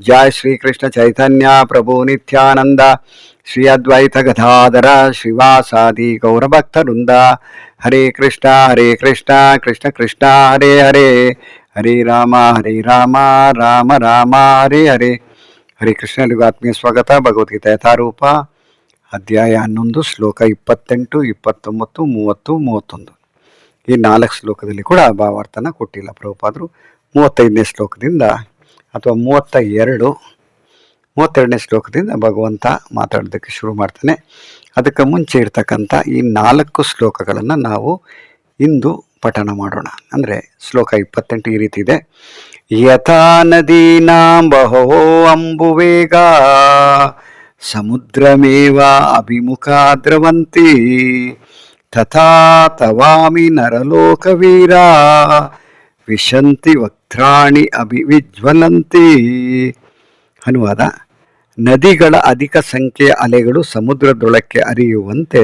जय श्री कृष्ण चैतन्य प्रभु नित्यानंद श्री अद्वैत गदाधर श्रीवासादि गौरभक्तवृंद हरे कृष्ण हरे कृष्ण कृष्ण कृष्ण हरे हरे हरे ರಾಮ ಹರೇ ರಾಮ ರಾಮ ರಾಮ ಹರೇ ಹರೇ ಹರೇ ಕೃಷ್ಣನಿಗೂ ಆತ್ಮೀಯ ಸ್ವಾಗತ ಭಗವದ್ಗೀತೆ ಯಥಾರೂಪ ಅಧ್ಯಾಯ ಹನ್ನೊಂದು ಶ್ಲೋಕ ಇಪ್ಪತ್ತೆಂಟು ಇಪ್ಪತ್ತೊಂಬತ್ತು ಮೂವತ್ತು ಮೂವತ್ತೊಂದು ಈ ನಾಲ್ಕು ಶ್ಲೋಕದಲ್ಲಿ ಕೂಡ ಭಾವಾರ್ಥನ ಕೊಟ್ಟಿಲ್ಲ ಪ್ರಭುಪಾದರು ಮೂವತ್ತೈದನೇ ಶ್ಲೋಕದಿಂದ ಅಥವಾ ಮೂವತ್ತ ಎರಡು ಮೂವತ್ತೆರಡನೇ ಶ್ಲೋಕದಿಂದ ಭಗವಂತ ಮಾತಾಡೋದಕ್ಕೆ ಶುರು ಮಾಡ್ತಾನೆ. ಅದಕ್ಕೆ ಮುಂಚೆ ಇರ್ತಕ್ಕಂಥ ಈ ನಾಲ್ಕು ಶ್ಲೋಕಗಳನ್ನು ನಾವು ಇಂದು ಪಠಣ ಮಾಡೋಣ. ಅಂದರೆ ಶ್ಲೋಕ ಇಪ್ಪತ್ತೆಂಟು ಈ ರೀತಿ ಇದೆ. ಯಥಾ ನದೀನಾಂ ಬಹೋ ಅಂಬುವೇಗ, ಸಮುದ್ರಮೇವ ಅಭಿಮುಖ ದ್ರವಂತಿ, ತಥಾ ತವಾಮಿ ನರಲೋಕವೀರ ವಿಶಂತಿ ವಕ್ತ್ರಾಣಿ ಅಭಿವಿಜ್ವಲಂತಿ. ಅನುವಾದ, ನದಿಗಳ ಅಧಿಕ ಸಂಖ್ಯೆಯ ಅಲೆಗಳು ಸಮುದ್ರದೊಳಕ್ಕೆ ಅರಿಯುವಂತೆ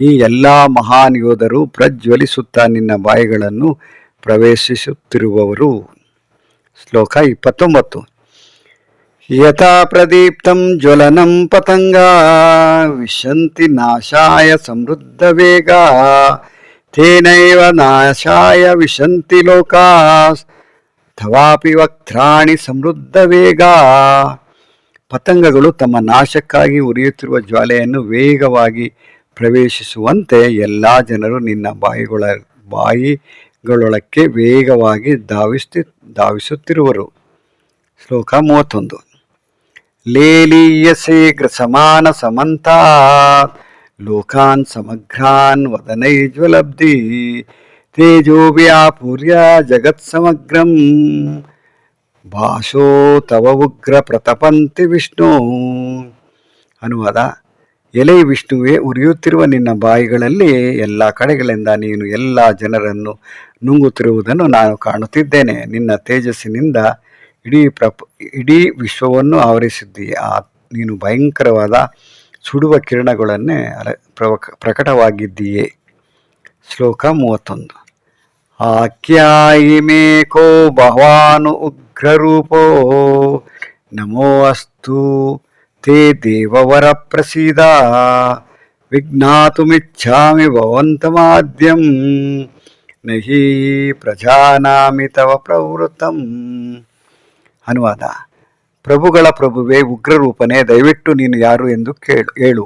ಈ ಎಲ್ಲ ಮಹಾನ್ ಯೋಧರು ಪ್ರಜ್ವಲಿಸುತ್ತಾ ನಿನ್ನ ಬಾಯಿಗಳನ್ನು ಪ್ರವೇಶಿಸುತ್ತಿರುವವರು. ಶ್ಲೋಕ ಇಪ್ಪತ್ತೊಂಬತ್ತು. ಯಥಾ ಪ್ರದೀಪ್ತಂ ಜ್ವಲನಂ ಪತಂಗ, ವಿಶಂತಿ ನಾಶಾಯ ಸಮೃದ್ಧ ವೇಗ. ತೇನೈವ ನಾಶಾಯ ವಿಶಂತಿ ಲೋಕಾಸ್ ಥವಾಪಿ ವಕ್ತ್ರಾಣಿ ಸಮೃದ್ಧ ವೇಗ. ಪತಂಗಗಳು ತಮ್ಮ ನಾಶಕ್ಕಾಗಿ ಉರಿಯುತ್ತಿರುವ ಜ್ವಾಲೆಯನ್ನು ವೇಗವಾಗಿ ಪ್ರವೇಶಿಸುವಂತೆ ಎಲ್ಲ ಜನರು ನಿನ್ನ ಬಾಯಿಗಳ, ಬಾಯಿಗಳೊಳಕ್ಕೆ ವೇಗವಾಗಿ ಧಾವಿಸ್ತಿ, ಧಾವಿಸುತ್ತಿರುವರು. ಶ್ಲೋಕ ಮೂವತ್ತೊಂದು. ಸೇಗ್ರ ಸಮಾನ ಸಮಂತ ಲೋಕಾನ್ ಸಮಗ್ರಾನ್ ವದನೈಜ್ವಲಬ್ಧಿ ತೇಜೋ ವ್ಯಾಪುರ್ಯ ಜಗತ್ ಸಮಗ್ರಂ ಭಾಷೋ ತವ ಉಗ್ರ ಪ್ರತಪಂತಿ ವಿಷ್ಣು ಅನುವಾದ ಎಲೆ ವಿಷ್ಣುವೇ ಉರಿಯುತ್ತಿರುವ ನಿನ್ನ ಬಾಯಿಗಳಲ್ಲಿ ಎಲ್ಲ ಕಡೆಗಳಿಂದ ನೀನು ಎಲ್ಲ ಜನರನ್ನು ನುಂಗುತ್ತಿರುವುದನ್ನು ನಾನು ಕಾಣುತ್ತಿದ್ದೇನೆ. ನಿನ್ನ ತೇಜಸ್ಸಿನಿಂದ ಇಡೀ ಪ್ರಪ, ಇಡೀ ವಿಶ್ವವನ್ನು ಆವರಿಸಿದ್ದೀಯ ಆ, ನೀನು ಭಯಂಕರವಾದ ಸುಡುವ ಕಿರಣಗಳನ್ನೇ ಅಲ ಪ್ರವಕ ಪ್ರಕಟವಾಗಿದ್ದೀಯೇ. ಶ್ಲೋಕ ಮೂವತ್ತೊಂದು. ಆಖ್ಯಾಯಿ ಮೇಕೋ ಭವಾನು ಉಗ್ರರೂಪೋ. ನಮೋ ಅಸ್ತು. ತೇ ದೇವವರ ಪ್ರಸೀದ. ವಿಜ್ಞಾತುಮಿಚ್ಛಾಮಿ ಭವಂತಮಾದ್ಯಂ. ನಹಿ ಪ್ರಜಾನಾಮಿ ತವ ಪ್ರವೃತ್ತಂ. ಅನುವಾದ. ಪ್ರಭುಗಳ ಪ್ರಭುವೇ ಉಗ್ರರೂಪನೇ, ದಯವಿಟ್ಟು ನೀನು ಯಾರು ಎಂದು ಕೇಳು ಹೇಳು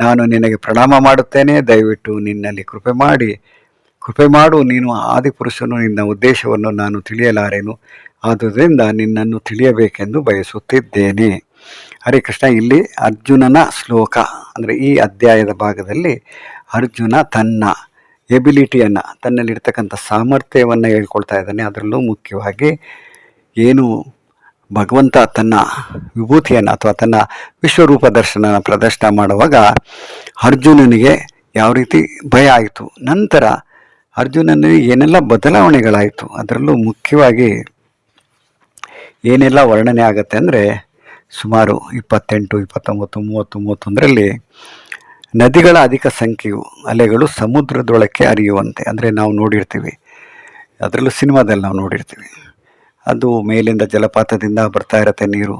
ನಾನು ನಿನಗೆ ಪ್ರಣಾಮ ಮಾಡುತ್ತೇನೆ, ದಯವಿಟ್ಟು ನಿನ್ನಲ್ಲಿ ಕೃಪೆ ಮಾಡಿ. ಕೃಪೆ ಮಾಡು, ನೀನು ಆದಿಪುರುಷನು, ನಿನ್ನ ಉದ್ದೇಶವನ್ನು ನಾನು ತಿಳಿಯಲಾರೆನು. ಆದುದರಿಂದ ನಿನ್ನನ್ನು ತಿಳಿಯಬೇಕೆಂದು ಬಯಸುತ್ತಿದ್ದೇನೆ. ಹರೇ ಕೃಷ್ಣ, ಇಲ್ಲಿ ಅರ್ಜುನನ ಶ್ಲೋಕ, ಅಂದರೆ ಈ ಅಧ್ಯಾಯದ ಭಾಗದಲ್ಲಿ ಅರ್ಜುನ ತನ್ನ ಎಬಿಲಿಟಿಯನ್ನು, ತನ್ನಲ್ಲಿರ್ತಕ್ಕಂಥ ಸಾಮರ್ಥ್ಯವನ್ನು ಹೇಳ್ಕೊಳ್ತಾ ಇದ್ದಾನೆ. ಅದರಲ್ಲೂ ಮುಖ್ಯವಾಗಿ ಏನು ಭಗವಂತ ತನ್ನ ವಿಭೂತಿಯನ್ನು ಅಥವಾ ತನ್ನ ವಿಶ್ವರೂಪ ದರ್ಶನ ಪ್ರದರ್ಶನ ಮಾಡುವಾಗ ಅರ್ಜುನನಿಗೆ ಯಾವ ರೀತಿ ಭಯ ಆಯಿತು. ನಂತರ ಅರ್ಜುನನಿಗೆ ಏನೆಲ್ಲ ಬದಲಾವಣೆಗಳಾಯಿತು. ಅದರಲ್ಲೂ ಮುಖ್ಯವಾಗಿ ಏನೆಲ್ಲ ವರ್ಣನೆ ಆಗುತ್ತೆ ಅಂದರೆ ಸುಮಾರು ಇಪ್ಪತ್ತೆಂಟು, ಇಪ್ಪತ್ತೊಂಬತ್ತು, ಮೂವತ್ತು, ಮೂವತ್ತೊಂದರಲ್ಲಿ ನದಿಗಳ ಅಧಿಕ ಸಂಖ್ಯೆಯು ಅಲೆಗಳು ಸಮುದ್ರದೊಳಕ್ಕೆ ಹರಿಯುವಂತೆ. ಅಂದರೆ ನಾವು ನೋಡಿರ್ತೀವಿ. ಅದರಲ್ಲೂ ಸಿನಿಮಾದಲ್ಲಿ ನಾವು ನೋಡಿರ್ತೀವಿ. ಅದು ಮೇಲಿಂದ ಜಲಪಾತದಿಂದ ಬರ್ತಾ ಇರತ್ತೆ ನೀರು.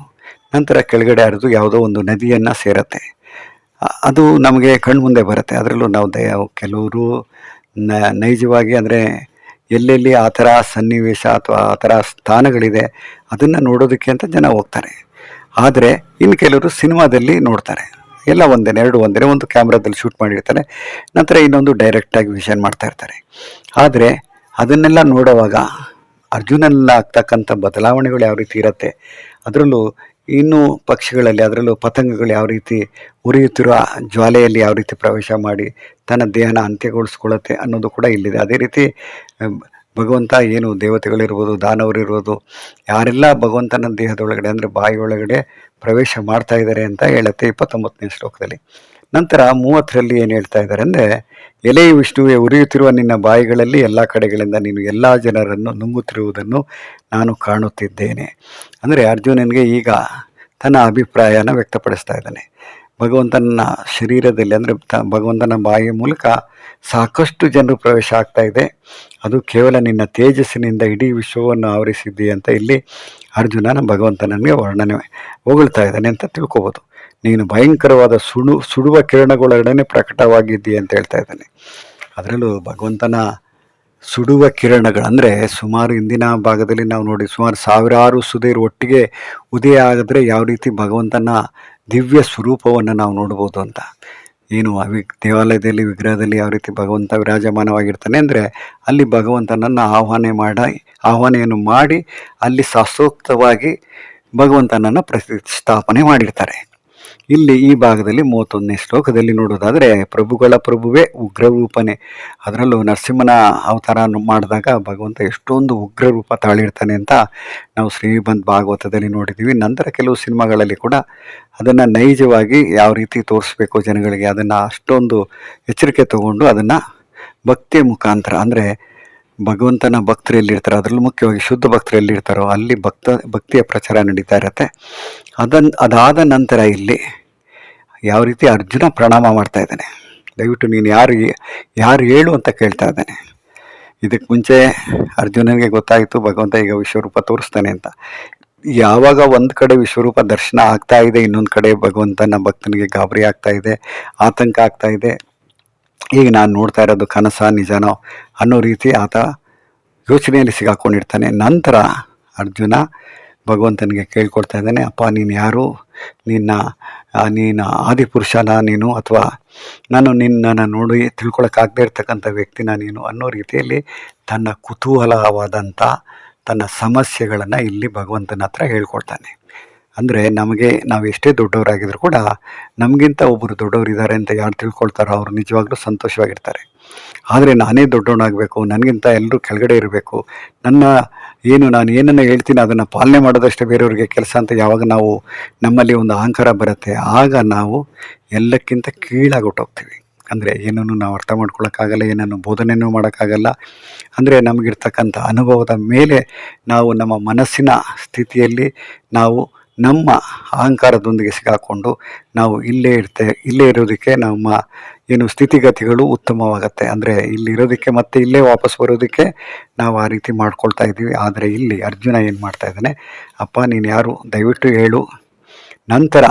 ನಂತರ ಕೆಳಗಡೆ ಹರಿದು ಯಾವುದೋ ಒಂದು ನದಿಯನ್ನು ಸೇರತ್ತೆ. ಅದು ನಮಗೆ ಕಣ್ಮುಂದೆ ಬರುತ್ತೆ. ಅದರಲ್ಲೂ ನಾವು ದಯ, ಕೆಲವರು ನೈಜವಾಗಿ ಅಂದರೆ ಎಲ್ಲೆಲ್ಲಿ ಆ ಥರ ಸನ್ನಿವೇಶ ಅಥವಾ ಆ ಥರ ಸ್ಥಾನಗಳಿದೆ, ಅದನ್ನು ನೋಡೋದಕ್ಕೆ ಅಂತ ಜನ ಹೋಗ್ತಾರೆ. ಆದರೆ ಇನ್ನು ಕೆಲವರು ಸಿನಿಮಾದಲ್ಲಿ ನೋಡ್ತಾರೆ. ಎಲ್ಲ ಒಂದೇ ಎರಡು ಒಂದೇ ಒಂದು ಕ್ಯಾಮ್ರಾದಲ್ಲಿ ಶೂಟ್ ಮಾಡಿರ್ತಾರೆ. ನಂತರ ಇನ್ನೊಂದು ಡೈರೆಕ್ಟಾಗಿ ವಿಷನ್ ಮಾಡ್ತಾ ಇರ್ತಾರೆ. ಆದರೆ ಅದನ್ನೆಲ್ಲ ನೋಡುವಾಗ ಅರ್ಜುನಲ್ಲಿ ಆಗ್ತಕ್ಕಂಥ ಬದಲಾವಣೆಗಳು ಯಾವ ರೀತಿ ಇರುತ್ತೆ, ಅದರಲ್ಲೂ ಇನ್ನೂ ಪಕ್ಷಿಗಳಲ್ಲಿ, ಅದರಲ್ಲೂ ಪತಂಗಗಳು ಯಾವ ರೀತಿ ಉರಿಯುತ್ತಿರುವ ಜ್ವಾಲೆಯಲ್ಲಿ ಯಾವ ರೀತಿ ಪ್ರವೇಶ ಮಾಡಿ ತನ್ನ ದೇಹನ ಅಂತ್ಯಗೊಳಿಸ್ಕೊಳ್ಳುತ್ತೆ ಅನ್ನೋದು ಕೂಡ ಇಲ್ಲಿದೆ. ಅದೇ ರೀತಿ ಭಗವಂತ ಏನು ದೇವತೆಗಳಿರ್ಬೋದು, ದಾನವರಿರ್ಬೋದು, ಯಾರೆಲ್ಲ ಭಗವಂತನ ದೇಹದೊಳಗಡೆ ಅಂದರೆ ಬಾಯಿ ಒಳಗಡೆ ಪ್ರವೇಶ ಮಾಡ್ತಾ ಇದ್ದಾರೆ ಅಂತ ಹೇಳುತ್ತೆ ಇಪ್ಪತ್ತೊಂಬತ್ತನೇ ಶ್ಲೋಕದಲ್ಲಿ. ನಂತರ ಮೂವತ್ತರಲ್ಲಿ ಏನು ಹೇಳ್ತಾ ಇದ್ದಾರೆ ಅಂದರೆ ಎಲೆಯ ವಿಷ್ಣುವೆ ಉರಿಯುತ್ತಿರುವ ನಿನ್ನ ಬಾಯಿಗಳಲ್ಲಿ ಎಲ್ಲ ಕಡೆಗಳಿಂದ ನೀನು ಎಲ್ಲ ಜನರನ್ನು ನುಂಗುತ್ತಿರುವುದನ್ನು ನಾನು ಕಾಣುತ್ತಿದ್ದೇನೆ. ಅಂದರೆ ಅರ್ಜುನನಿಗೆ ಈಗ ತನ್ನ ಅಭಿಪ್ರಾಯನ ವ್ಯಕ್ತಪಡಿಸ್ತಾ ಇದ್ದಾನೆ. ಭಗವಂತನ ಶರೀರದಲ್ಲಿ ಅಂದರೆ ತ ಭಗವಂತನ ಬಾಯಿಯ ಮೂಲಕ ಸಾಕಷ್ಟು ಜನರು ಪ್ರವೇಶ ಆಗ್ತಾ ಇದೆ. ಅದು ಕೇವಲ ನಿನ್ನ ತೇಜಸ್ಸಿನಿಂದ ಇಡೀ ವಿಶ್ವವನ್ನು ಆವರಿಸಿದ್ದಿ ಅಂತ ಇಲ್ಲಿ ಅರ್ಜುನನ ಭಗವಂತನಿಗೆ ವರ್ಣನೆ ಹೊಗಳ್ತಾ ಇದ್ದಾನೆ ಅಂತ ತಿಳ್ಕೊಬೋದು. ನೀನು ಭಯಂಕರವಾದ ಸುಡು, ಸುಡುವ ಕಿರಣಗಳೊಡನೆ ಪ್ರಕಟವಾಗಿದ್ದೀಯ ಅಂತ ಹೇಳ್ತಾ ಇದ್ದಾನೆ. ಅದರಲ್ಲೂ ಭಗವಂತನ ಸುಡುವ ಕಿರಣಗಳು ಅಂದರೆ ಸುಮಾರು ಇಂದಿನ ಭಾಗದಲ್ಲಿ ನಾವು ನೋಡಿ ಸುಮಾರು ಸಾವಿರಾರು ಸುಧೀರ್ ಒಟ್ಟಿಗೆ ಉದಯ ಆಗಿದ್ರೆ ಯಾವ ರೀತಿ ಭಗವಂತನ ದಿವ್ಯ ಸ್ವರೂಪವನ್ನು ನಾವು ನೋಡ್ಬೋದು ಅಂತ. ಏನು ಅವಿ, ದೇವಾಲಯದಲ್ಲಿ, ವಿಗ್ರಹದಲ್ಲಿ ಯಾವ ರೀತಿ ಭಗವಂತ ವಿರಾಜಮಾನವಾಗಿರ್ತಾನೆ ಅಂದರೆ ಅಲ್ಲಿ ಭಗವಂತನನ್ನು ಆಹ್ವಾನ ಮಾಡಿ, ಆಹ್ವಾನೆಯನ್ನು ಮಾಡಿ ಅಲ್ಲಿ ಶಾಸ್ತ್ರೋಕ್ತವಾಗಿ ಭಗವಂತನನ್ನು ಪ್ರತಿಷ್ಠಾಪನೆ ಮಾಡಿರ್ತಾರೆ. ಇಲ್ಲಿ ಈ ಭಾಗದಲ್ಲಿ ಮೂವತ್ತೊಂದನೇ ಶ್ಲೋಕದಲ್ಲಿ ನೋಡೋದಾದರೆ, ಪ್ರಭುಗಳ ಪ್ರಭುವೇ ಉಗ್ರರೂಪನೇ. ಅದರಲ್ಲೂ ನರಸಿಂಹನ ಅವತಾರ ಮಾಡಿದಾಗ ಭಗವಂತ ಎಷ್ಟೊಂದು ಉಗ್ರ ರೂಪ ತಾಳಿರ್ತಾನೆ ಅಂತ ನಾವು ಶ್ರೀಮಂತ್ ಭಾಗವತದಲ್ಲಿ ನೋಡಿದ್ದೀವಿ ನಂತರ ಕೆಲವು ಸಿನಿಮಾಗಳಲ್ಲಿ ಕೂಡ ಅದನ್ನು ನೈಜವಾಗಿ ಯಾವ ರೀತಿ ತೋರಿಸ್ಬೇಕು ಜನಗಳಿಗೆ, ಅದನ್ನು ಅಷ್ಟೊಂದು ಎಚ್ಚರಿಕೆ ತಗೊಂಡು ಅದನ್ನು ಭಕ್ತಿಯ ಮುಖಾಂತರ, ಅಂದರೆ ಭಗವಂತನ ಭಕ್ತರು ಎಲ್ಲಿರ್ತಾರೋ ಅದರಲ್ಲೂ ಮುಖ್ಯವಾಗಿ ಶುದ್ಧ ಭಕ್ತರು ಎಲ್ಲಿರ್ತಾರೋ ಅಲ್ಲಿ ಭಕ್ತ, ಭಕ್ತಿಯ ಪ್ರಚಾರ ನಡೀತಾ ಇರುತ್ತೆ. ಅದನ್ನು ಅದಾದ ನಂತರ ಇಲ್ಲಿ ಯಾವ ರೀತಿ ಅರ್ಜುನ ಪ್ರಣಾಮ ಮಾಡ್ತಾ ಇದ್ದಾನೆ. ದಯವಿಟ್ಟು ನೀನು ಯಾರು ಯಾರು ಹೇಳು ಅಂತ ಕೇಳ್ತಾ ಇದ್ದಾನೆ. ಇದಕ್ಕೆ ಮುಂಚೆ ಅರ್ಜುನನಿಗೆ ಗೊತ್ತಾಯಿತು, ಭಗವಂತ ಈಗ ವಿಶ್ವರೂಪ ತೋರಿಸ್ತಾನೆ ಅಂತ. ಯಾವಾಗ ಒಂದು ಕಡೆ ವಿಶ್ವರೂಪ ದರ್ಶನ ಆಗ್ತಾ ಇದೆ, ಇನ್ನೊಂದು ಕಡೆ ಭಗವಂತನ ಭಕ್ತನಿಗೆ ಗಾಬರಿ ಆಗ್ತಾ ಇದೆ, ಆತಂಕ ಆಗ್ತಾ ಇದೆ. ಈಗ ನಾನು ನೋಡ್ತಾ ಇರೋದು ಕನಸ, ನಿಜನೋ ಅನ್ನೋ ರೀತಿ ಆತ ಯೋಚನೆಯಲ್ಲಿ ಸಿಗಾಕೊಂಡಿರ್ತಾನೆ. ನಂತರ ಅರ್ಜುನ ಭಗವಂತನಿಗೆ ಕೇಳ್ಕೊಡ್ತಾ ಇದ್ದಾನೆ, ಅಪ್ಪ, ನೀನು ಯಾರು? ನಿನ್ನ ನೀನು ಆದಿಪುರುಷನ ನೀನು ಅಥವಾ ನಾನು ನಿನ್ನನ್ನು ನೋಡಿ ತಿಳ್ಕೊಳಕ್ಕಾಗದೇ ಇರ್ತಕ್ಕಂಥ ವ್ಯಕ್ತಿನ ನೀನು? ಅನ್ನೋ ರೀತಿಯಲ್ಲಿ ತನ್ನ ಕುತೂಹಲವಾದಂಥ ತನ್ನ ಸಮಸ್ಯೆಗಳನ್ನು ಇಲ್ಲಿ ಭಗವಂತನ ಹತ್ರ ಹೇಳ್ಕೊಳ್ತಾನೆ ಅಂದರೆ ನಮಗೆ ನಾವು ಎಷ್ಟೇ ದೊಡ್ಡವರಾಗಿದ್ರು ಕೂಡ ನಮಗಿಂತ ಒಬ್ಬರು ದೊಡ್ಡವರು ಇದ್ದಾರೆ ಅಂತ ಯಾರು ತಿಳ್ಕೊಳ್ತಾರೋ ಅವರು ನಿಜವಾಗ್ಲೂ ಸಂತೋಷವಾಗಿರ್ತಾರೆ. ಆದರೆ ನಾನೇ ದೊಡ್ಡವನಾಗಬೇಕು, ನನಗಿಂತ ಎಲ್ಲರೂ ಕೆಳಗಡೆ ಇರಬೇಕು, ನನ್ನ ಏನು ನಾನು ಏನನ್ನು ಹೇಳ್ತೀನಿ ಅದನ್ನು ಪಾಲನೆ ಮಾಡೋದಷ್ಟೇ ಬೇರೆಯವರಿಗೆ ಕೆಲಸ ಅಂತ ಯಾವಾಗ ನಾವು ನಮ್ಮಲ್ಲಿ ಒಂದು ಅಹಂಕಾರ ಬರುತ್ತೆ, ಆಗ ನಾವು ಎಲ್ಲಕ್ಕಿಂತ ಕೀಳಾಗಿ ಹೊಟ್ಟೋಗ್ತೀವಿ. ಅಂದರೆ ಏನನ್ನು ನಾವು ಅರ್ಥ ಮಾಡ್ಕೊಳ್ಳೋಕ್ಕಾಗಲ್ಲ ಏನನ್ನು ಬೋಧನೆಯೂ ಮಾಡೋಕ್ಕಾಗಲ್ಲ. ಅಂದರೆ ನಮಗಿರ್ತಕ್ಕಂಥ ಅನುಭವದ ಮೇಲೆ ನಾವು ನಮ್ಮ ಮನಸ್ಸಿನ ಸ್ಥಿತಿಯಲ್ಲಿ ನಾವು ನಮ್ಮ ಅಹಂಕಾರದೊಂದಿಗೆ ಸಿಗಾಕೊಂಡು ನಾವು ಇಲ್ಲೇ ಇರ್ತೆ, ಇಲ್ಲೇ ಇರೋದಕ್ಕೆ ನಮ್ಮ ಏನು ಸ್ಥಿತಿಗತಿಗಳು ಉತ್ತಮವಾಗುತ್ತೆ. ಅಂದರೆ ಇಲ್ಲಿ ಇರೋದಕ್ಕೆ ಮತ್ತೆ ಇಲ್ಲೇ ವಾಪಸ್ ಬರೋದಕ್ಕೆ ನಾವು ಆ ರೀತಿ ಮಾಡ್ಕೊಳ್ತಾ ಇದ್ದೀವಿ. ಆದರೆ ಇಲ್ಲಿ ಅರ್ಜುನ ಏನು ಮಾಡ್ತಾ ಇದ್ದಾನೆ? ಅಪ್ಪ, ನೀನು ಯಾರು? ದಯವಿಟ್ಟು ಹೇಳು. ನಂತರ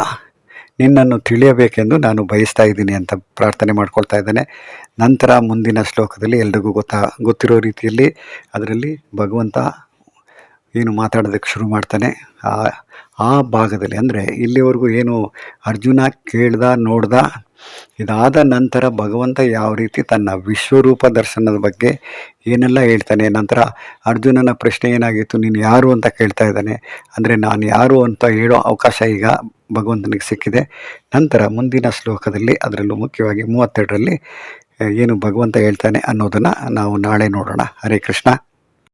ನಿನ್ನನ್ನು ತಿಳಿಯಬೇಕೆಂದು ನಾನು ಬಯಸ್ತಾ ಇದ್ದೀನಿ ಅಂತ ಪ್ರಾರ್ಥನೆ ಮಾಡ್ಕೊಳ್ತಾ ಇದ್ದಾನೆ. ನಂತರ ಮುಂದಿನ ಶ್ಲೋಕದಲ್ಲಿ ಎಲ್ರಿಗೂ ಗೊತ್ತಾ, ಗೊತ್ತಿರೋ ರೀತಿಯಲ್ಲಿ ಅದರಲ್ಲಿ ಭಗವಂತ ಏನು ಮಾತಾಡೋದಕ್ಕೆ ಶುರು ಮಾಡ್ತಾನೆ. ಆ ಆ ಭಾಗದಲ್ಲಿ ಅಂದರೆ ಇಲ್ಲಿವರೆಗೂ ಏನು ಅರ್ಜುನ ಕೇಳ್ದ, ನೋಡ್ದ, ಇದಾದ ನಂತರ ಭಗವಂತ ಯಾವ ರೀತಿ ತನ್ನ ವಿಶ್ವರೂಪ ದರ್ಶನದ ಬಗ್ಗೆ ಏನೆಲ್ಲ ಹೇಳ್ತಾನೆ, ನಂತರ ಅರ್ಜುನನ ಪ್ರಶ್ನೆ ಏನಾಗಿತ್ತು, ನೀನು ಯಾರು ಅಂತ ಕೇಳ್ತಾ ಇದ್ದಾನೆ, ಅಂದರೆ ನಾನು ಯಾರು ಅಂತ ಹೇಳೋ ಅವಕಾಶ ಈಗ ಭಗವಂತನಿಗೆ ಸಿಕ್ಕಿದೆ. ನಂತರ ಮುಂದಿನ ಶ್ಲೋಕದಲ್ಲಿ, ಅದರಲ್ಲೂ ಮುಖ್ಯವಾಗಿ ಮೂವತ್ತೆರಡರಲ್ಲಿ, ಏನು ಭಗವಂತ ಹೇಳ್ತಾನೆ ಅನ್ನೋದನ್ನು ನಾವು ನಾಳೆ ನೋಡೋಣ. ಹರೇ ಕೃಷ್ಣ.